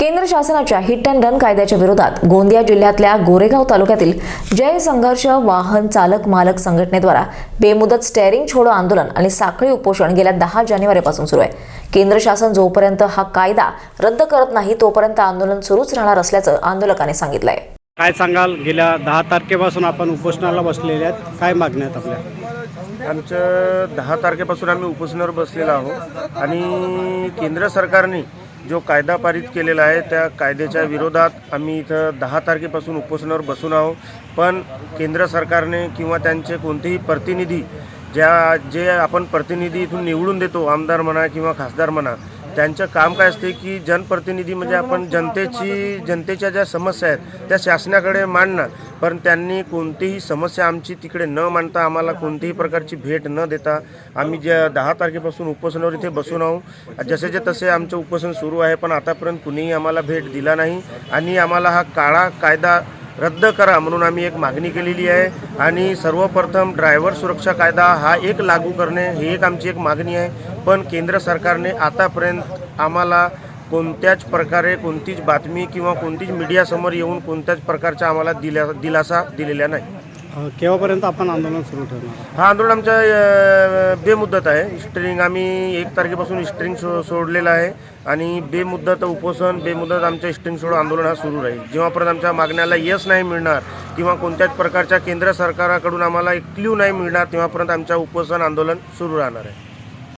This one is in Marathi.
केंद्र शासनाच्या हिट अँड रन कायद्याच्या विरोधात गोंदिया जिल्ह्यातल्या गोरेगाव तालुक्यातील जय संघर्ष वाहन चालक मालक संघटनेद्वारा बेमुदत स्टेअरिंग छोडो आंदोलन आणि साखळी उपोषण गेल्या दहा जानेवारीपासून सुरू आहे. केंद्र शासन जोपर्यंत हा कायदा रद्द करत नाही तोपर्यंत आंदोलन सुरूच राहणार असल्याचं आंदोलकांनी सांगितलंय. काय सांगाल? गेल्या दहा तारखेपासून आपण उपोषणाला बसलेले आहेत. काय मागण्या आहेत आपल्या? आमचं दहा तारखेपासून आम्ही उपोषणावर बसलेलो आहोत आणि केंद्र सरकारने जो कायदा पारित केलेला आहे त्या कायद्याच्या विरोधात आम्ही इथं दहा तारखेपासून उपोषणावर बसून आहोत. पण केंद्र सरकारने किंवा त्यांचे कोणतेही प्रतिनिधी ज्या जे आपण प्रतिनिधी इथून निवडून देतो आमदार म्हणा किंवा खासदार म्हणा त्यांचं काम काय असते की जनप्रतिनिधी म्हणजे आपण जनतेची जनतेच्या ज्या समस्या आहेत त्या शासनाकडे मांडणं पण त्यांनी कोणतीही समस्या आमची तिकडे न मांडता आम्हाला कोणतीही प्रकारची भेट न देता आम्ही ज्या दहा तारखेपासून उपोषणावर इथे बसून आहोत. जसेचे तसे आमचं उपोषण सुरू आहे पण आतापर्यंत कुणीही आम्हाला भेट दिला नाही. आणि आम्हाला हा काळा कायदा रद्द करा म्हणून आम्ही एक मागणी केलेली आहे. आणि सर्वप्रथम ड्रायव्हर सुरक्षा कायदा हा एक लागू करणे ही एक आमची एक मागणी आहे. पण केंद्र सरकारने आतापर्यंत आम्हाला कोणत्याच प्रकारे कोणतीच बातमी किंवा कोणतीच मीडियासमोर येऊन कोणत्याच प्रकारचा आम्हाला दिल्या दिलासा दिलेला नाही. केव्हापर्यंत आपण आंदोलन सुरू ठेवणार? हा आंदोलन आमच्या अ, आहे. स्ट्रिंग आम्ही एक तारखेपासून स्ट्रिंग सो सोडलेला आहे. आणि बेमुद्दत उपोषण बेमुदत आमच्या स्ट्रिंग सोड आंदोलन हा सुरू राहील. जेव्हापर्यंत आमच्या मागण्याला यश नाही मिळणार किंवा कोणत्याच प्रकारच्या केंद्र सरकाराकडून आम्हाला एक क्ल्यू नाही मिळणार तेव्हापर्यंत आमच्या उपोषण आंदोलन सुरू राहणार आहे.